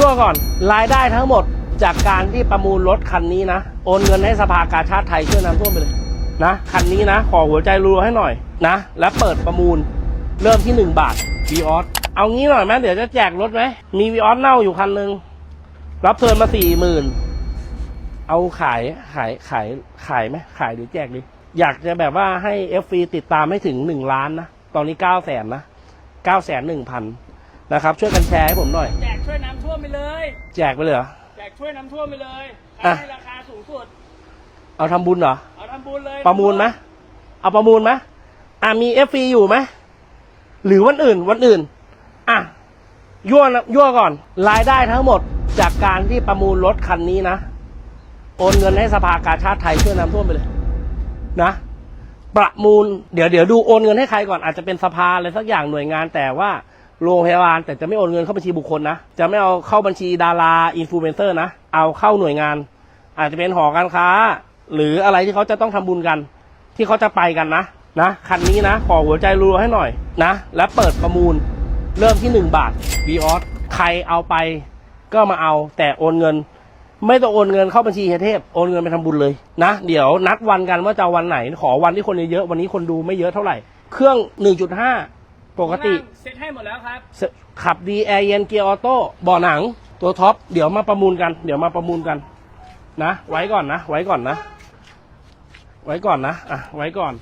ยั่วก่อน รายได้ทั้งหมดจากการที่ประมูลรถคันนี้นะ โอนเงินให้สภากาชาติไทยช่วยน้ำท่วมไปเลยนะ คันนี้นะ ขอหัวใจรัวให้หน่อยนะ แล้วเปิดประมูลเริ่มที่ 1 บาทวีออสเอางี้หน่อยไหมเดี๋ยวจะแจกรถไหมมีวีออสเน่าอยู่คันหนึ่งรับเทินมาสี่หมื่นเอาขายขายขายขายไหมขายหรือแจกดีอยากจะแบบว่าให้เอฟฟีติดตามให้ถึงหนึ่งล้านนะ ตอนนี้เก้าแสนนะเก้าแสนหนึ่งพันนะครับ ช่วยกันแชร์ให้ผมหน่อย เลย แจกไปเลยเหรอ แจกช่วยน้ำท่วมไปเลยอะ ให้ราคาสูงสุด เอาทำบุญเหรอ เอาทำบุญเลยประมูลไหมเอาประมูลไหมอะมีเอฟฟีอยู่ไหมหรือวันอื่นวันอื่น อะยั่วนะยั่วก่อน รายได้ทั้งหมดจากการที่ประมูลรถคันนี้นะ โอนเงินให้สภากาชาติไทยช่วยน้ำท่วมไปเลย นะ ประมูล เดี๋ยวเดี๋ยวดูโอนเงินให้ใครก่อนอาจจะเป็นสภาอะไรสักอย่างหน่วยงานแต่ว่า โรงพยาบาลแต่จะไม่โอนเงินเข้าบัญชีบุคคลนะ จะไม่เอาเข้าบัญชีดาราอินฟลูเอนเซอร์นะ เอาเข้าหน่วยงาน อาจจะเป็นหอการค้า หรืออะไรที่เขาจะต้องทำบุญกัน ที่เขาจะไปกันนะนะคันนี้นะ ขอหัวใจรัวให้หน่อยนะ แล้วเปิดประมูลเริ่มที่ 1 บาทวีออสใครเอาไปก็มาเอาแต่โอนเงิน ไม่ต้องโอนเงินเข้าบัญชีเฮเทพโอนเงินไปทำบุญเลยนะ เดี๋ยวนัดวันกันว่าจะวันไหน ขอวันที่คนเยอะๆวันนี้คนดูไม่เยอะเท่าไหร่ เครื่อง 1.5 ปกติข้างล่างเซ็ตให้หมดแล้วครับ ขับดีแอร์เย็นเกียร์ออโต้เบ่อหนังตัวท็อปเดี๋ยวมาประมูลกัน เดี๋ยวมาประมูลกัน นะ ไว้ก่อนนะ ไว้ก่อนนะ ไว้ก่อนนะอะไว้ก่อน